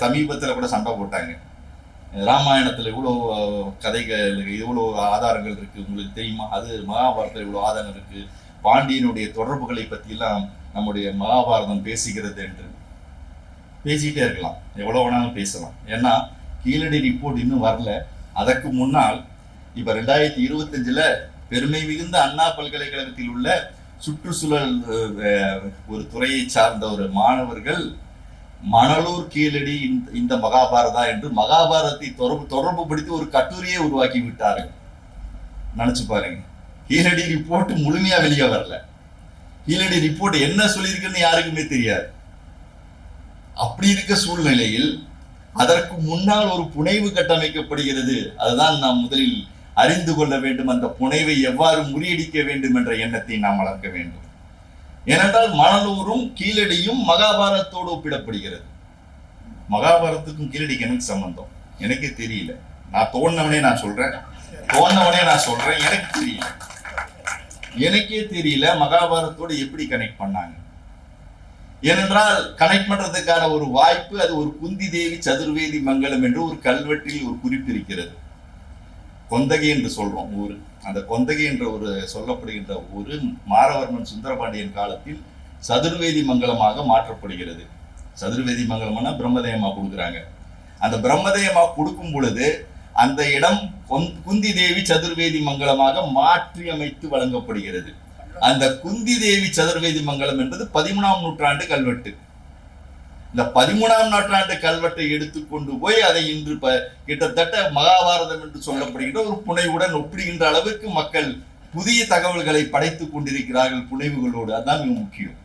சமீபத்தில் கூட சண்டை போட்டாங்க. ராமாயணத்தில் இவ்வளோ கதைகள் இவ்வளோ ஆதாரங்கள் இருக்குது உங்களுக்கு தெரியுமா? அது மகாபாரதத்தில் இவ்வளோ ஆதாரம் இருக்குது பாண்டியனுடைய தொடர்புகளை பற்றியெல்லாம் நம்முடைய மகாபாரதம் பேசுகிறது என்று பேசிக்கிட்டே இருக்கலாம். எவ்வளோ வேணாலும் பேசலாம். ஏன்னா கீழடி ரிப்போர்ட் இன்னும் வரல. அதற்கு முன்னால் இப்போ ரெண்டாயிரத்தி இருபத்தஞ்சில் பெருமை மிகுந்த அண்ணா பல்கலைக்கழகத்தில் உள்ள சுற்றுச்சூழல் ஒரு துறையை சார்ந்த ஒரு மாணவர்கள் மணலூர் கீழடி இந்த- இந்த மகாபாரதா என்று மகாபாரதத்தை தொடர்பு தொடர்பு படுத்தி ஒரு கட்டுரையை உருவாக்கி விட்டார்கள். நினைச்சு பாருங்க. கீழடி ரிப்போர்ட் முழுமையா வெளியே வரல. கீழடி ரிப்போர்ட் என்ன சொல்லியிருக்குன்னு யாருக்குமே தெரியாது. அப்படி இருக்க சூழ்நிலையில் அதற்கு முன்னால் ஒரு புனைவு கட்டமைக்கப்படுகிறது. அதுதான் நாம் முதலில் அறிந்து கொள்ள வேண்டும். அந்த புனைவை எவ்வாறு முறியடிக்க வேண்டும் என்ற எண்ணத்தை நாம் வளர்க்க வேண்டும். ஏனென்றால் மணலூரும் கீழடியும் மகாபாரத்தோடு ஒப்பிடப்படுகிறது. மகாபாரதத்துக்கும் கீழடிக்கு எனக்கு சம்பந்தம். எனக்கே தெரியல. நான் தோணவனே நான் சொல்றேன். தோணவனே நான் சொல்றேன். எனக்கு தெரியல. எனக்கே தெரியல மகாபாரத்தோடு எப்படி கனெக்ட் பண்ணாங்க. ஏனென்றால் கனெக்ட் பண்றதுக்கான ஒரு வாய்ப்பு அது ஒரு குந்தி தேவி சதுர்வேதி மங்கலம் என்று ஒரு கல்வெட்டில் ஒரு குறிப்பு இருக்கிறது. கொந்தகை என்று சொல்றோம் ஊர். அந்த கொந்தகை என்ற ஒரு சொல்லப்படுகின்ற ஊர் மாரவர்மன் சுந்தரபாண்டியன் காலத்தில் சதுர்வேதி மங்கலமாக மாற்றப்படுகிறது. சதுர்வேதி மங்கலம்னா பிரம்மதேயமா கொடுக்குறாங்க. அந்த பிரம்மதேயமா கொடுக்கும் பொழுது அந்த இடம் கொந்- குந்தி தேவி சதுர்வேதி மங்கலமாக மாற்றி அமைத்து வழங்கப்படுகிறது. அந்த குந்தி தேவி சதுர்வேதி மங்கலம் என்பது பதிமூணாம் நூற்றாண்டு கல்வெட்டு. இந்த பதிமூணாம் நூற்றாண்டு கல்வெட்டை எடுத்துக்கொண்டு போய் அதை இன்று ப- கிட்டத்தட்ட மகாபாரதம் என்று சொல்லப்படுகின்ற ஒரு புனைவுடன் ஒப்பிடுகின்ற அளவுக்கு மக்கள் புதிய தகவல்களை படைத்துக் கொண்டிருக்கிறார்கள் புனைவுகளோடு. அதுதான் மிக முக்கியம்.